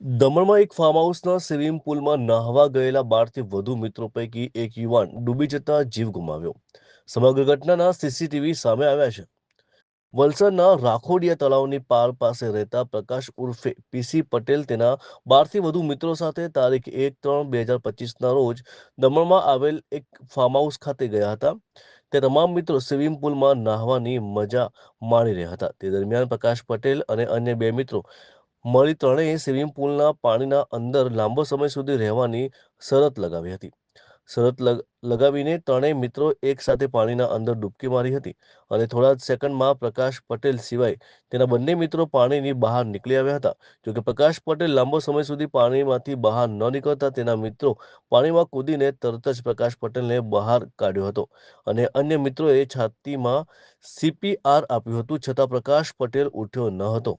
દમણમાં એક ફાર્મ હાઉસના સ્વિમિંગ પુલમાં નહાવા ગયેલા બારથી વધુ મિત્રો પૈકી એક યુવાન ડૂબી જતા જીવ ગુમાવ્યો. સમગ્ર ઘટનાના સીસીટીવી સામે આવ્યા છે. વલસાડના રાખોડિયા તળાવની પાર પાસે રહેતા પ્રકાશ ઉર્ફે પીસી પટેલ તેના બારથી વધુ મિત્રો સાથે તારીખ એક ત્રણ બે હજાર પચીસના રોજ દમણમાં આવેલ એક ફાર્મ હાઉસ ખાતે ગયા હતા. તે તમામ મિત્રો સ્વિમિંગ પુલમાં નહાવાની મજા માણી રહ્યા હતા. તે દરમિયાન પ્રકાશ પટેલ અને અન્ય બે મિત્રો મળી ત્રણેય સ્વિમિંગ પુલના પાણીના અંદર લાંબો સમય સુધી રહેવાની શરત લગાવી હતી. શરત લગ- લગાવીને ત્રણેય મિત્રો એકસાથે પાણીના અંદર ડૂબકી મારી હતી અને થોડા જ સેકન્ડમાં પ્રકાશ પટેલ સિવાય તેના બંને મિત્રો પાણીની બહાર નીકળી આવ્યા હતા. જોકે પ્રકાશ પટેલ લાંબો સમય સુધી પાણીમાંથી બહાર ન નીકળતા તેના મિત્રો પાણીમાં કૂદીને તરત જ પ્રકાશ પટેલને બહાર કાઢ્યો હતો અને અન્ય મિત્રોએ છાતીમાં સીપીઆર આપ્યું હતું છતાં પ્રકાશ પટેલ ઉઠ્યો ન હતો.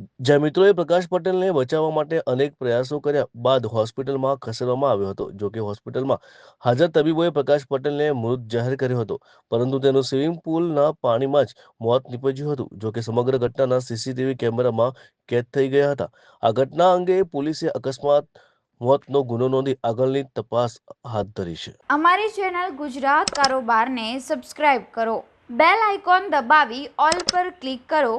જ્યાં મિત્રોએ પ્રકાશ પટેલને બચાવવા માટે અનેક પ્રયાસો કર્યા બાદ હોસ્પિટલમાં ખસેડવામાં આવ્યો હતો. જો કે હોસ્પિટલમાં હાજર તબીબોએ પ્રકાશ પટેલને મૃત જાહેર કર્યો હતો. પરંતુ તેનું સ્વિમિંગ પુલના પાણીમાં જ મોત નીપજ્યું હતું. જો કે સમગ્ર ઘટનાના સીસીટીવી કેમેરામાં કેદ થઈ ગયા હતા. આ ઘટના અંગે પોલીસે અકસ્માત મોતનો ગુનો નોંધી આગળની તપાસ હાથ ધરી છે. અમારી ચેનલ ગુજરાત કારોબારને સબસ્ક્રાઇબ કરો. બેલ આઇકોન દબાવી ઓલ પર ક્લિક કરો.